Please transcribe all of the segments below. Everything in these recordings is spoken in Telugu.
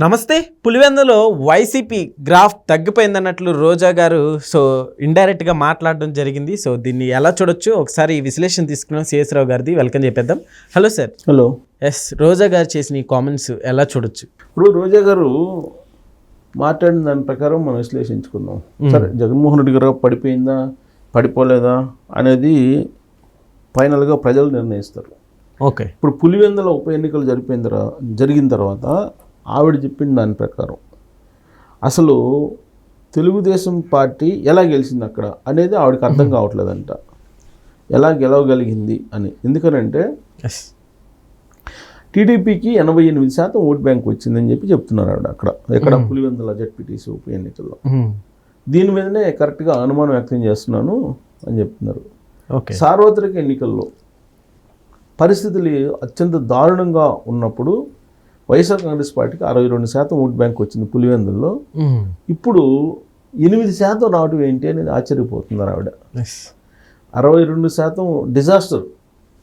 నమస్తే పులివెందులో వైసీపీ గ్రాఫ్ తగ్గిపోయిందన్నట్లు రోజా గారు సో ఇండైరెక్ట్గా మాట్లాడడం జరిగింది. సో దీన్ని ఎలా చూడొచ్చు? ఒకసారి విశ్లేషణ తీసుకున్నాం సిఎస్ రావు గారిది. వెల్కమ్ చెప్పేద్దాం. Hello sir hello S Roja గారు చేసిన ఈ కామెంట్స్ ఎలా చూడొచ్చు? ఇప్పుడు రోజా గారు మాట్లాడిన దాని ప్రకారం మనం విశ్లేషించుకుందాం. సరే జగన్మోహన్ రెడ్డి గారు పడిపోయిందా? పడిపోలేదా? అనేది ఫైనల్గా ప్రజలు నిర్ణయిస్తారు. ఓకే ఇప్పుడు పులివెందుల ఉప ఎన్నికలు జరిపిన తర్వా- జరిగిన తర్వాత ఆవిడ చెప్పిన దాని ప్రకారం. అసలు తెలుగుదేశం పార్టీ ఎలా గెలిచింది అక్కడ అనేది ఆవిడకి అర్థం కావట్లేదంట. ఎలా గెలవగలిగింది అని. ఎందుకనంటే టీడీపీకి ఎనభై ఎనిమిది శాతం ఓట్ బ్యాంక్ వచ్చిందని చెప్పి చెప్తున్నారు ఆవిడ అక్కడ. ఎక్కడ పులివెందుల జడ్పీటీసీ ఉప ఎన్నికల్లో. దీని మీదనే కరెక్ట్గా అనుమానం వ్యక్తం చేస్తున్నాను అని చెప్తున్నారు. ఓకే సార్వత్రిక ఎన్నికల్లో పరిస్థితులు అత్యంత దారుణంగా ఉన్నప్పుడు వైఎస్ఆర్ కాంగ్రెస్ పార్టీకి అరవై రెండు శాతం ఓట్ బ్యాంక్ వచ్చింది పులివెందుల్లో. ఇప్పుడు ఎనిమిది శాతం రావడం ఏంటి అనేది ఆశ్చర్యపోతున్నారు ఆవిడ. అరవై రెండు శాతం డిజాస్టర్.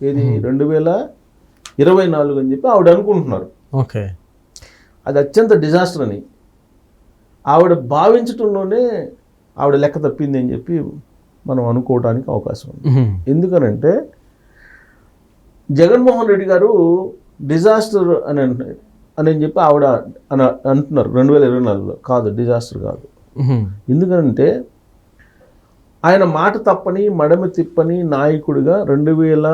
ఇది రెండు వేల ఇరవై నాలుగు అని చెప్పి ఆవిడ అనుకుంటున్నారు. ఓకే. అది అత్యంత డిజాస్టర్ అని. ఆవిడ భావించటంలోనే ఆవిడ లెక్క తప్పింది అని చెప్పి మనం అనుకోవడానికి అవకాశం ఉంది. ఎందుకనంటే జగన్మోహన్ రెడ్డి గారు డిజాస్టర్ అని అంటున్నారు. అని చెప్పి ఆవిడ అని అంటున్నారు రెండు వేల ఇరవై నాలుగులో. కాదు డిజాస్టర్ కాదు. ఎందుకంటే ఆయన మాట తప్పని మడమ తిప్పని నాయకుడిగా రెండు వేల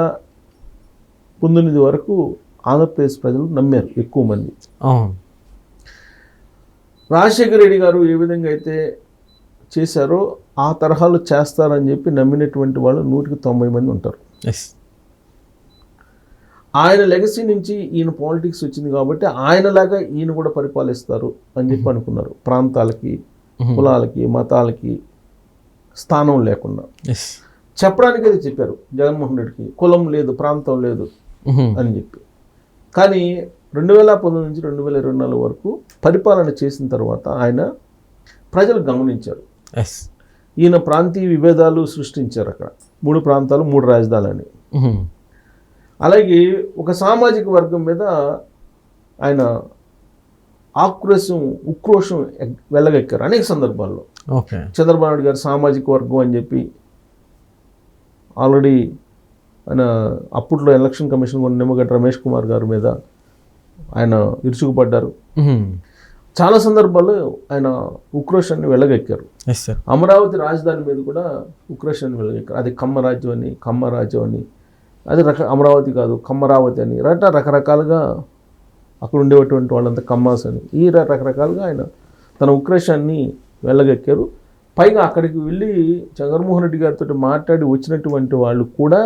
పంతొమ్మిది వరకు ఆంధ్రప్రదేశ్ ప్రజలు నమ్మారు ఎక్కువ మంది. రాజశేఖర రెడ్డి గారు ఏ విధంగా అయితే చేశారో ఆ తరహాలో చేస్తారని చెప్పి నమ్మినటువంటి వాళ్ళు నూటికి తొంభై మంది ఉంటారు. ఆయన లెగసీ నుంచి ఈయన పాలిటిక్స్ వచ్చింది కాబట్టి ఆయనలాగా ఈయన కూడా పరిపాలిస్తారు అని చెప్పి అనుకున్నారు. ప్రాంతాలకి కులాలకి మతాలకి స్థానం లేకుండా. చెప్పడానికి అది చెప్పారు జగన్మోహన్ రెడ్డికి కులం లేదు ప్రాంతం లేదు అని చెప్పి. కానీ రెండు వేల పంతొమ్మిది నుంచి రెండు వేల ఇరవై నాలుగు వరకు పరిపాలన చేసిన తర్వాత ఆయన ప్రజలు గమనించారు. ఎస్ ఈయన ప్రాంతీయ విభేదాలు సృష్టించారు అక్కడ. మూడు ప్రాంతాలు మూడు రాజధానులని అలాగే ఒక సామాజిక వర్గం మీద ఆయన ఆక్రోశం ఉక్రోషం వెళ్ళగక్కారు అనేక సందర్భాల్లో. చంద్రబాబు నాయుడు గారు సామాజిక వర్గం అని చెప్పి ఆల్రెడీ ఆయన అప్పట్లో ఎలక్షన్ కమిషన్ కొన్ని నిమ్మగడ్డ రమేష్ కుమార్ గారి మీద ఆయన ఇరుచుకుపడ్డారు చాలా సందర్భాల్లో ఆయన ఉక్రోషాన్ని వెళ్ళగక్కారు అమరావతి రాజధాని మీద కూడా ఉక్రోషాన్ని వెళ్ళగక్కారు అది కమ్మ రాజ్యం అని కమ్మ రాజ్యం అని అది రక అమరావతి కాదు కమ్మరావతి అని. రట రకరకాలుగా అక్కడ ఉండేటువంటి వాళ్ళంతా కమ్మాస్ అని. ఈ రకరకాలుగా ఆయన తన ఉక్రోషాన్ని వెళ్ళగక్కారు పైగా అక్కడికి వెళ్ళి జగన్మోహన్ రెడ్డి గారితో మాట్లాడి వచ్చినటువంటి వాళ్ళు కూడా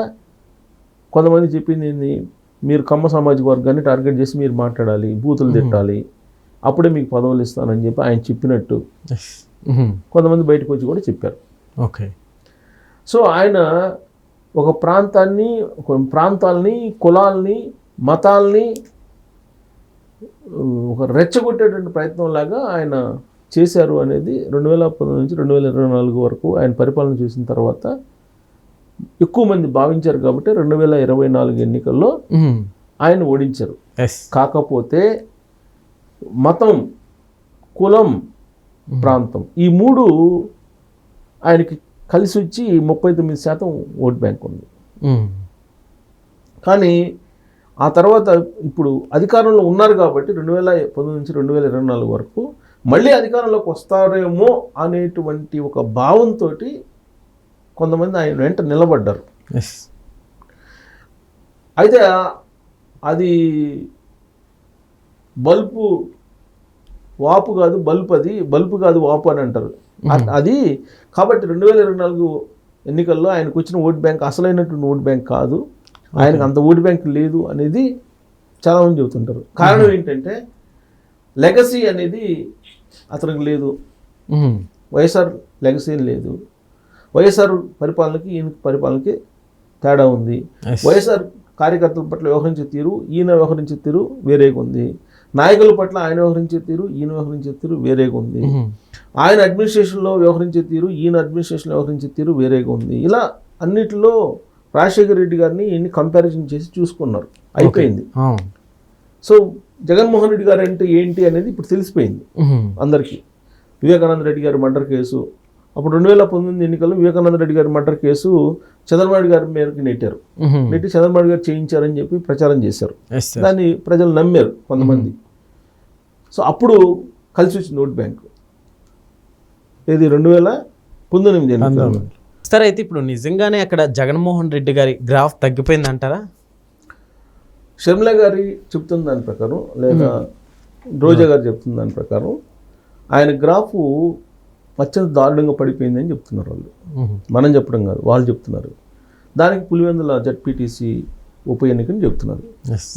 కొంతమంది చెప్పింది ఏంది? మీరు కమ్మ సామాజిక వర్గాన్ని టార్గెట్ చేసి మీరు మాట్లాడాలి బూతులు తిట్టాలి అప్పుడే మీకు పదవులు ఇస్తానని చెప్పి ఆయన చెప్పినట్టు కొంతమంది బయటకు వచ్చి కూడా చెప్పారు. ఓకే. సో ఆయన ఒక ప్రాంతాన్ని ప్రాంతాలని కులాల్ని మతాల్ని ఒక రెచ్చగొట్టేటువంటి ప్రయత్నం లాగా ఆయన చేశారు అనేది రెండు వేల పంతొమ్మిది నుంచి రెండు వేల ఇరవై నాలుగు వరకు ఆయన పరిపాలన చూసిన తర్వాత ఎక్కువ మంది భావించారు కాబట్టి రెండు వేల ఇరవై నాలుగు ఎన్నికల్లో ఆయన ఓడించారు. కాకపోతే మతం కులం ప్రాంతం ఈ మూడు ఆయనకి కలిసి వచ్చి ముప్పై తొమ్మిది శాతం ఓట్ బ్యాంక్ ఉంది. కానీ ఆ తర్వాత ఇప్పుడు అధికారంలో ఉన్నారు కాబట్టి రెండు వేల పంతొమ్మిది నుంచి రెండు వేల ఇరవై నాలుగు వరకు మళ్ళీ అధికారంలోకి వస్తారేమో అనేటువంటి ఒక భావంతో కొంతమంది ఆయన వెంట నిలబడ్డారు. ఎస్ అయితే అది బల్బు వాపు కాదు బల్బు అది బల్బు కాదు వాపు అని అంటారు. అది కాబట్టి రెండు వేల ఇరవై నాలుగు ఎన్నికల్లో ఆయనకు వచ్చిన ఓట్ బ్యాంక్ అసలైనటువంటి ఓట్ బ్యాంక్ కాదు. ఆయనకు అంత ఓట్ బ్యాంక్ లేదు అనేది చాలామంది చెబుతుంటారు. కారణం ఏంటంటే లెగసీ అనేది అతనికి లేదు. వైఎస్ఆర్ లెగసీ లేదు. వైఎస్ఆర్ పరిపాలనకి ఈయన పరిపాలనకి తేడా ఉంది. వైఎస్ఆర్ కార్యకర్తల పట్ల వ్యవహరించే తీరు ఈయన వ్యవహరించే తీరు వేరేగా ఉంది. నాయకుల పట్ల ఆయన వ్యవహరించే తీరు ఈయన వ్యవహరించే తీరు వేరేగా ఉంది. ఆయన అడ్మినిస్ట్రేషన్లో వ్యవహరించే తీరు ఈయన అడ్మినిస్ట్రేషన్లో వ్యవహరించే తీరు వేరేగా ఉంది. ఇలా అన్నిటిలో రాజశేఖర రెడ్డి గారిని ఈయన్ని కంపారిజన్ చేసి చూసుకున్నారు. అయిపోయింది. సో జగన్మోహన్ రెడ్డి గారు అంటే ఏంటి అనేది ఇప్పుడు తెలిసిపోయింది అందరికీ. వివేకానంద రెడ్డి గారి మర్డర్ కేసు. అప్పుడు రెండు వేల పంతొమ్మిది ఎన్నికల్లో వివేకానంద రెడ్డి గారి మర్డర్ కేసు చంద్రబాబు గారి మేరకు నెట్టారు. నెట్టి చంద్రబాబు గారు చేయించారని చెప్పి ప్రచారం చేశారు. దాన్ని ప్రజలు నమ్మారు కొంతమంది. సో అప్పుడు కలిసి వచ్చింది ఓట్ బ్యాంక్. ఇది రెండు వేల పంతొమ్మిది ఎన్నికల్లో సార్ అయితే ఇప్పుడు నిజంగానే అక్కడ జగన్మోహన్ రెడ్డి గారి గ్రాఫ్ తగ్గిపోయింది అంటారా షర్మిల గారి చెప్తున్న దాని ప్రకారం లేదా రోజా గారు చెప్తున్న దాని ప్రకారం ఆయన గ్రాఫ్ అత్యంత దారుణంగా పడిపోయిందని చెప్తున్నారు వాళ్ళు. మనం చెప్పడం కాదు వాళ్ళు చెప్తున్నారు. దానికి పులివెందుల జడ్పీటీసీ ఉప ఎన్నికని చెప్తున్నారు.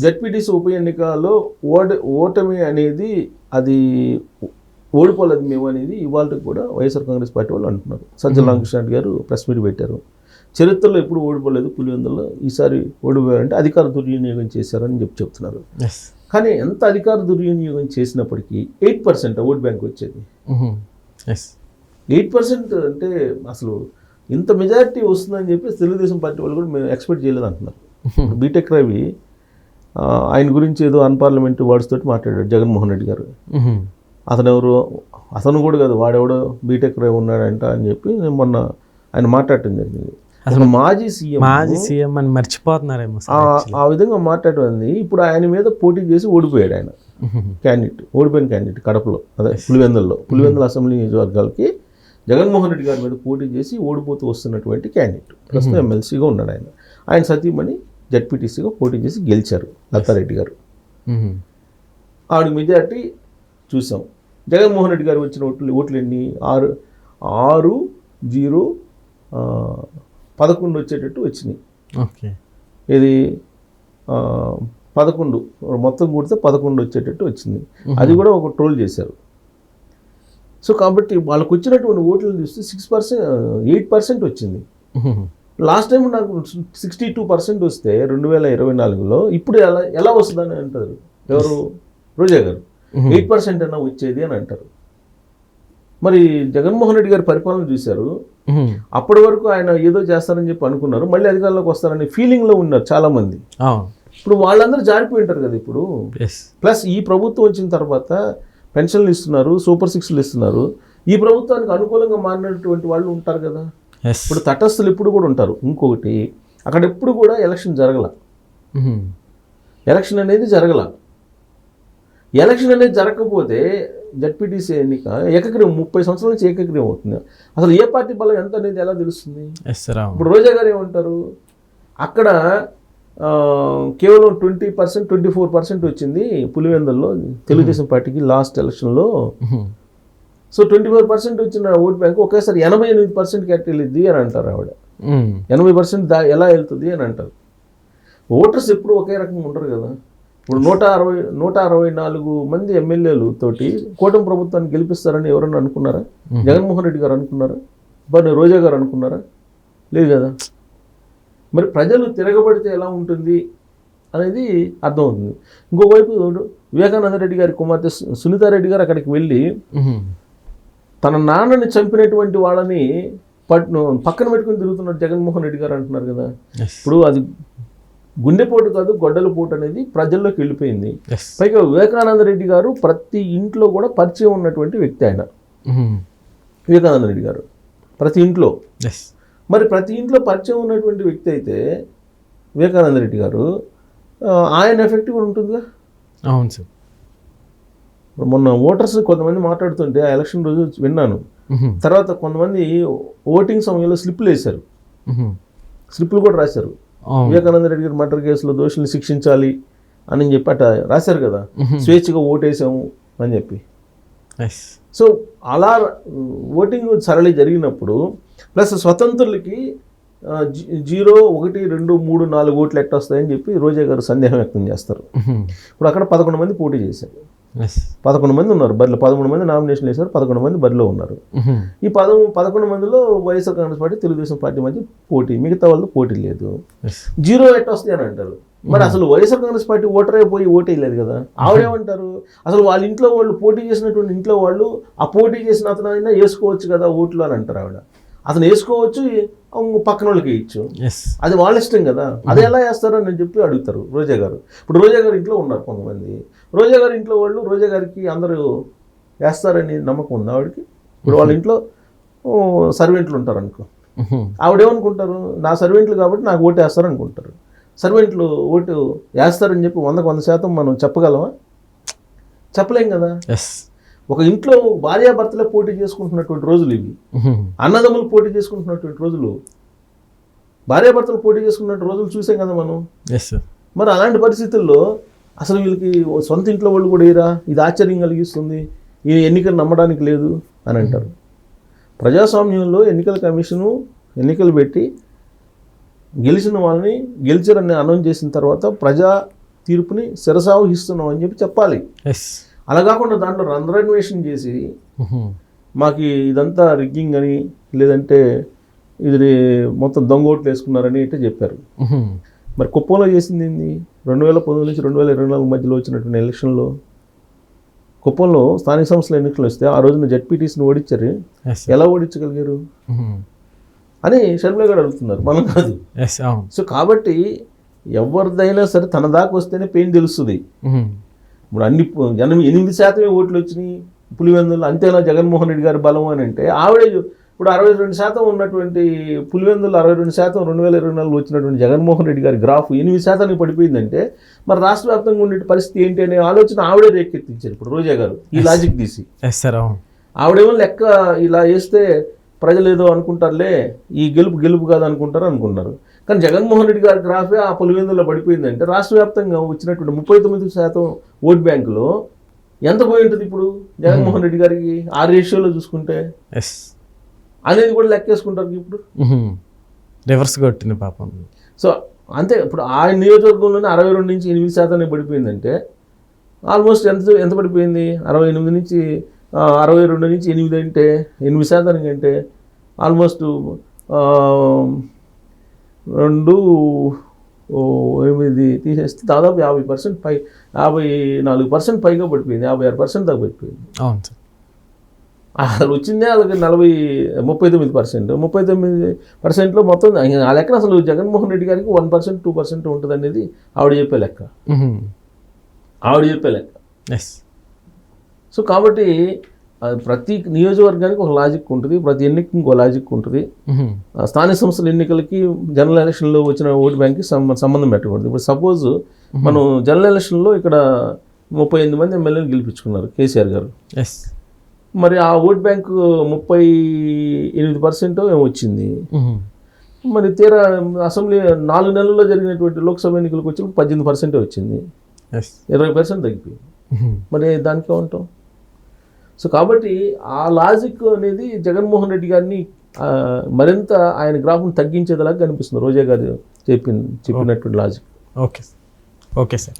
జడ్పీటీసీ ఉప ఎన్నికలో ఓట ఓటమి అనేది అది ఓడిపోలేదు మేము అనేది ఇవాళ కూడా వైఎస్ఆర్ కాంగ్రెస్ పార్టీ వాళ్ళు అంటున్నారు. సజ్జల రామకృష్ణ రెడ్డి గారు ప్రెస్ మీట్ పెట్టారు. చరిత్రలో ఎప్పుడు ఓడిపోలేదు పులివెందులో ఈసారి ఓడిపోయారంటే అధికార దుర్వినియోగం చేశారని చెప్పి చెప్తున్నారు. కానీ ఎంత అధికార దుర్వినియోగం చేసినప్పటికీ ఎయిట్ పర్సెంట్ ఓట్ బ్యాంక్ వచ్చేది. ఎస్ ఎయిట్ పర్సెంట్ అంటే అసలు ఇంత మెజారిటీ వస్తుందని చెప్పి తెలుగుదేశం పార్టీ వాళ్ళు కూడా మేము ఎక్స్పెక్ట్ చేయలేదు అంటున్నారు. బీటెక్ రవి ఆయన గురించి ఏదో అన్పార్లమెంటరీ వర్డ్స్ తోటి మాట్లాడాడు జగన్మోహన్ రెడ్డి గారు. అతను ఎవరు అతను కూడా కాదు వాడెవడో బీటెక్ రవి ఉన్నాడంట అని చెప్పి నేను మొన్న ఆయన మాట్లాడటం జరిగింది. అసలు మాజీ సీఎం మాజీ సీఎం అని మర్చిపోతున్నారేమో ఆ విధంగా మాట్లాడేది ఇప్పుడు ఆయన మీద పోటీ చేసి ఓడిపోయాడు ఆయన. క్యాండిడేట్ ఓడిపోయిన క్యాండిడేట్ కడపలో అదే పులివెందుల్లో. పులివెందుల అసెంబ్లీ నియోజకవర్గాలకి జగన్మోహన్ రెడ్డి గారి మీద పోటీ చేసి ఓడిపోతూ వస్తున్నటువంటి క్యాండిడేట్. ప్రస్తుతం ఎమ్మెల్సీగా ఉన్నాడు ఆయన. ఆయన సతీమణి జడ్పీటీసీగా పోటీ చేసి గెలిచారు లతారెడ్డి గారు. ఆవిడ మెజార్టీ చూసాం. జగన్మోహన్ రెడ్డి గారు వచ్చిన ఓట్లు ఓట్లు ఎన్ని? ఆరు ఆరు జీరో పదకొండు వచ్చేటట్టు వచ్చినాయి. ఓకే. ఇది పదకొండు. మొత్తం కూడితే పదకొండు వచ్చేటట్టు వచ్చింది. అది కూడా ఒక ట్రోల్ చేశారు. సో కాబట్టి వాళ్ళకు వచ్చినటువంటి ఓట్లు చూస్తే సిక్స్ పర్సెంట్ ఎయిట్ పర్సెంట్ వచ్చింది. లాస్ట్ టైం నాకు సిక్స్టీ టూ పర్సెంట్ వస్తే రెండు వేల ఇరవై నాలుగులో ఇప్పుడు ఎలా ఎలా వస్తుందని అంటారు? ఎవరు? రోజా గారు. ఎయిట్ పర్సెంట్ అయినా వచ్చేది అని అంటారు. మరి జగన్మోహన్ రెడ్డి గారి పరిపాలన చూశారు. అప్పటి వరకు ఆయన ఏదో చేస్తారని చెప్పి అనుకున్నారు. మళ్ళీ అధికారంలోకి వస్తారనే ఫీలింగ్లో ఉన్నారు చాలామంది. ఇప్పుడు వాళ్ళందరూ జారిపోయి ఉంటారు కదా ఇప్పుడు. ప్లస్ ఈ ప్రభుత్వం వచ్చిన తర్వాత పెన్షన్లు ఇస్తున్నారు సూపర్ సిక్స్లు ఇస్తున్నారు. ఈ ప్రభుత్వానికి అనుకూలంగా మారినటువంటి వాళ్ళు ఉంటారు కదా. ఇప్పుడు తటస్థులు ఇప్పుడు కూడా ఉంటారు. ఇంకొకటి అక్కడ ఎప్పుడు కూడా ఎలక్షన్ జరగల. ఎలక్షన్ అనేది జరగల. ఎలక్షన్ అనేది జరగకపోతే జడ్పీటీసీ ఎన్నిక ఏకగ్రీవం ముప్పై సంవత్సరాల నుంచి ఏకగ్రీవం అవుతుంది. అసలు ఏ పార్టీ బలం ఎంత అనేది ఎలా తెలుస్తుంది? ఇప్పుడు రోజా గారు ఏమంటారు? అక్కడ కేవలం twenty percent twenty four percent వచ్చింది పులివెందుల్లో. తెలుగుదేశం పార్టీకి లాస్ట్ ఎలక్షన్లో సో ట్వంటీ ఫోర్ పర్సెంట్ వచ్చిన ఓట్ బ్యాంక్ ఒకేసారి ఎనభై ఎనిమిది పర్సెంట్కి ఎట్లా వెళ్ళిద్ది అని అంటారు ఆవిడ. ఎనభై పర్సెంట్ దా ఎలా వెళ్తుంది అని అంటారు. ఓటర్స్ ఎప్పుడు ఒకే రకంగా ఉండరు కదా. ఇప్పుడు నూట అరవై నూట అరవై నాలుగు మంది ఎమ్మెల్యేలు తోటి కూటమి ప్రభుత్వాన్ని గెలిపిస్తారని ఎవరన్నా అనుకున్నారా? జగన్మోహన్ రెడ్డి గారు అనుకున్నారా? మరి రోజా గారు అనుకున్నారా? లేదు కదా. మరి ప్రజలు తిరగబడితే ఎలా ఉంటుంది అనేది అర్థమవుతుంది ఇంకోవైపు వివేకానంద రెడ్డి గారి కుమార్తె సునీతారెడ్డి గారు అక్కడికి వెళ్ళి తన నాన్నని చంపినటువంటి వాళ్ళని పట్ పక్కన పెట్టుకుని తిరుగుతున్నాడు జగన్మోహన్ రెడ్డి గారు అంటున్నారు కదా. ఇప్పుడు అది గుండెపోటు కాదు గొడ్డల పోటు అనేది ప్రజల్లోకి వెళ్ళిపోయింది. పైగా వివేకానంద రెడ్డి గారు ప్రతి ఇంట్లో కూడా పరిచయం ఉన్నటువంటి వ్యక్తి ఆయన. వివేకానంద రెడ్డి గారు ప్రతి ఇంట్లో. మరి ప్రతి ఇంట్లో పరిచయం ఉన్నటువంటి వ్యక్తి అయితే వివేకానంద రెడ్డి గారు ఆయన ఎఫెక్ట్ కూడా ఉంటుందిగా? అవును సార్. ఇప్పుడు మొన్న ఓటర్స్ కొంతమంది మాట్లాడుతుంటే ఆ ఎలక్షన్ రోజు విన్నాను. తర్వాత కొంతమంది ఓటింగ్ సమయంలో స్లిప్లు వేశారు. స్లిప్లు కూడా రాశారు. వివేకానంద రెడ్డి గారి మర్డర్ కేసులో దోషుల్ని శిక్షించాలి అని చెప్పి అట రాశారు కదా. స్వేచ్ఛగా ఓటేసాము అని చెప్పి. సో అలా ఓటింగ్ సరళి జరిగినప్పుడు ప్లస్ స్వతంత్రులకి జీరో ఒకటి రెండు మూడు నాలుగు ఓట్లు ఎట్ట వస్తాయని చెప్పి రోజా గారు సందేహం వ్యక్తం చేస్తారు. ఇప్పుడు అక్కడ పదకొండు మంది పోటీ చేశారు. పదకొండు మంది ఉన్నారు. బరిలో పదకొండు మంది నామినేషన్ వేశారు పదకొండు మంది బరిలో ఉన్నారు. ఈ పద పదకొండు మందిలో YSR Congress party Telugu Desam party మధ్య పోటీ మిగతా వాళ్ళు పోటీ లేదు. జీరో ఎట్ట వస్తాయి అని అంటారు. మరి అసలు వైఎస్ఆర్ కాంగ్రెస్ పార్టీ ఓటరే పోయి ఓటేయలేదు కదా. ఆవిడేమంటారు? అసలు వాళ్ళ ఇంట్లో వాళ్ళు పోటీ చేసినటువంటి ఇంట్లో వాళ్ళు ఆ పోటీ చేసిన అతను అయినా వేసుకోవచ్చు కదా ఓట్లు అని అంటారు ఆవిడ. అతను వేసుకోవచ్చు పక్కన వాళ్ళకి ఎస్ అది వాళ్ళ ఇష్టం కదా. అది ఎలా వేస్తారో నేను చెప్పి అడుగుతారు రోజా గారు. ఇప్పుడు రోజా గారు ఇంట్లో ఉన్నారు కొంతమంది. రోజా గారి ఇంట్లో వాళ్ళు రోజా గారికి అందరూ వేస్తారని నమ్మకం ఉంది ఆవిడకి? ఇప్పుడు వాళ్ళ ఇంట్లో ఓ, సర్వెంట్లు ఉంటారు అనుకో ఉహుం. ఆవిడేమనుకుంటారు? నా సర్వెంట్లు కాబట్టి నాకు ఓటు వేస్తారు అనుకుంటారు సర్వెంట్లు ఓటు వేస్తారని చెప్పి వందకు వంద శాతం మనం చెప్పగలమా? చెప్పలేం కదా. ఒక ఇంట్లో భార్యాభర్తలే పోటీ చేసుకుంటున్నటువంటి రోజులు ఇవి. అన్నదమ్ములు పోటీ చేసుకుంటున్నటువంటి రోజులు. భార్యాభర్తలు పోటీ చేసుకున్నటువంటి రోజులు చూసాం కదా మనం. ఎస్ మరి అలాంటి పరిస్థితుల్లో అసలు వీళ్ళకి సొంత ఇంట్లో వాళ్ళు కూడా ఏరా? ఇది ఆశ్చర్యం కలిగిస్తుంది. ఈ ఎన్నికలు నమ్మడానికి లేదు అని అంటారు. ప్రజాస్వామ్యంలో ఎన్నికల కమిషను ఎన్నికలు పెట్టి గెలిచిన వాళ్ళని గెలిచారని అనౌన్స్ చేసిన తర్వాత ప్రజా తీర్పుని శిరసావహిస్తున్నాం అని చెప్పి చెప్పాలి. ఎస్ అలా కాకుండా దాంట్లో రంధ్రాన్వేషణ చేసి. మాకు ఇదంతా రిగ్గింగ్ అని లేదంటే ఇది మొత్తం దొంగ ఓట్లు వేసుకున్నారని అయితే చెప్పారు. మరి కుప్పంలో చేసింది ఏంది? రెండు వేల పంతొమ్మిది నుంచి రెండు వేల ఇరవై నాలుగు మధ్యలో వచ్చినటువంటి ఎలక్షన్లో కుప్పంలో స్థానిక సంస్థల ఎన్నికలు వస్తే ఆ రోజున జడ్పీటీసీని ఓడించారు. ఎలా ఓడించగలిగారు. అని షర్మిల గారు అడుగుతున్నారు. మనం కాదు. సో కాబట్టి ఎవరిదైనా సరే తన దాకా వస్తేనే పెయిన్ తెలుస్తుంది. ఇప్పుడు అన్ని పు- ఎనిమిది ఎనిమిది శాతమే ఓట్లు వచ్చినాయి. పులివెందులు అంతేనా జగన్మోహన్ రెడ్డి గారి బలం అని అంటే ఆవిడే ఇప్పుడు అరవై రెండు శాతం ఉన్నటువంటి పులివెందులు అరవై రెండు శాతం రెండు వేల ఇరవై నాలుగు వచ్చినటువంటి జగన్మోహన్ రెడ్డి గారి గ్రాఫ్ ఎనిమిది శాతానికి పడిపోయిందంటే మరి రాష్ట్ర వ్యాప్తంగా ఉండే పరిస్థితి ఏంటి అనే ఆలోచన ఆవిడే రేకెత్తించారు ఇప్పుడు రోజా గారు ఈ లాజిక్ తీసి. ఆవిడేమో లెక్క ఇలా వేస్తే ప్రజలు ఏదో అనుకుంటారులే ఈ గెలుపు గెలుపు కాదు అనుకుంటారు అనుకున్నారు. కానీ జగన్మోహన్ రెడ్డి గారి గ్రాఫే ఆ పులివెందులో పడిపోయిందంటే రాష్ట్ర వ్యాప్తంగా వచ్చినటువంటి ముప్పై తొమ్మిది శాతం ఓట్ బ్యాంకులో ఎంత పోయి ఉంటుంది ఇప్పుడు జగన్మోహన్ రెడ్డి గారికి ఆ రేషియోలో చూసుకుంటే? ఎస్ అనేది కూడా లెక్కేసుకుంటారు ఇప్పుడు. రివర్స్ కొట్టింది పాపం. సో అంతే ఇప్పుడు ఆ నియోజకవర్గంలోనే అరవై రెండు నుంచి ఎనిమిది శాతానికి పడిపోయిందంటే ఆల్మోస్ట్ ఎంత ఎంత పడిపోయింది? అరవై ఎనిమిది నుంచి అరవై రెండు నుంచి ఎనిమిది అంటే ఎనిమిది శాతానికి అంటే ఆల్మోస్ట్ రెండు ఓ, ఎనిమిది తీసేస్తే దాదాపు యాభై పర్సెంట్ పై యాభై నాలుగు పర్సెంట్ పైగా పడిపోయింది. యాభై ఆరు పర్సెంట్ దాకా పడిపోయింది. అవును సార్. అసలు వచ్చిందే వాళ్ళకి నలభై ముప్పై తొమ్మిది పర్సెంట్. ముప్పై తొమ్మిది పర్సెంట్లో మొత్తం ఆ లెక్కన అసలు జగన్మోహన్ రెడ్డి గారికి వన్ పర్సెంట్ టూ పర్సెంట్ ఉంటుంది అనేది ఆవిడ చెప్పే లెక్క. ఆవిడ చెప్పే లెక్క. ఎస్ సో కాబట్టి ప్రతి నియోజకవర్గానికి ఒక లాజిక్ ఉంటుంది ప్రతి ఎన్నికకి ఇంకో లాజిక్ ఉంటుంది. స్థానిక సంస్థల ఎన్నికలకి జనరల్ ఎలక్షన్లో వచ్చిన ఓటు బ్యాంక్కి సంబ- సంబంధం పెట్టకూడదు. ఇప్పుడు సపోజ్ మనం జనరల్ ఎలక్షన్లో ఇక్కడ ముప్పై ఎనిమిది మంది ఎమ్మెల్యేలు గెలిపించుకున్నారు కేసీఆర్ గారు. ఎస్ మరి ఆ ఓట్ బ్యాంక్ ముప్పై ఎనిమిది పర్సెంట్ వచ్చింది. మరి తీరా అసెంబ్లీ నాలుగు నెలల్లో జరిగినటువంటి లోక్సభ ఎన్నికలకు వచ్చి పద్దెనిమిది పర్సెంటే వచ్చింది. ఇరవై పర్సెంట్ తగ్గిపోయింది. మరి దానికి ఉంటాం సో కాబట్టి ఆ లాజిక్ అనేది జగన్మోహన్ రెడ్డి గారిని మరింత ఆయన గ్రాఫ్ను తగ్గించేదిలాగా కనిపిస్తుంది. రోజా గారు చెప్పిన చెప్పినటువంటి లాజిక్. Okay okay sir.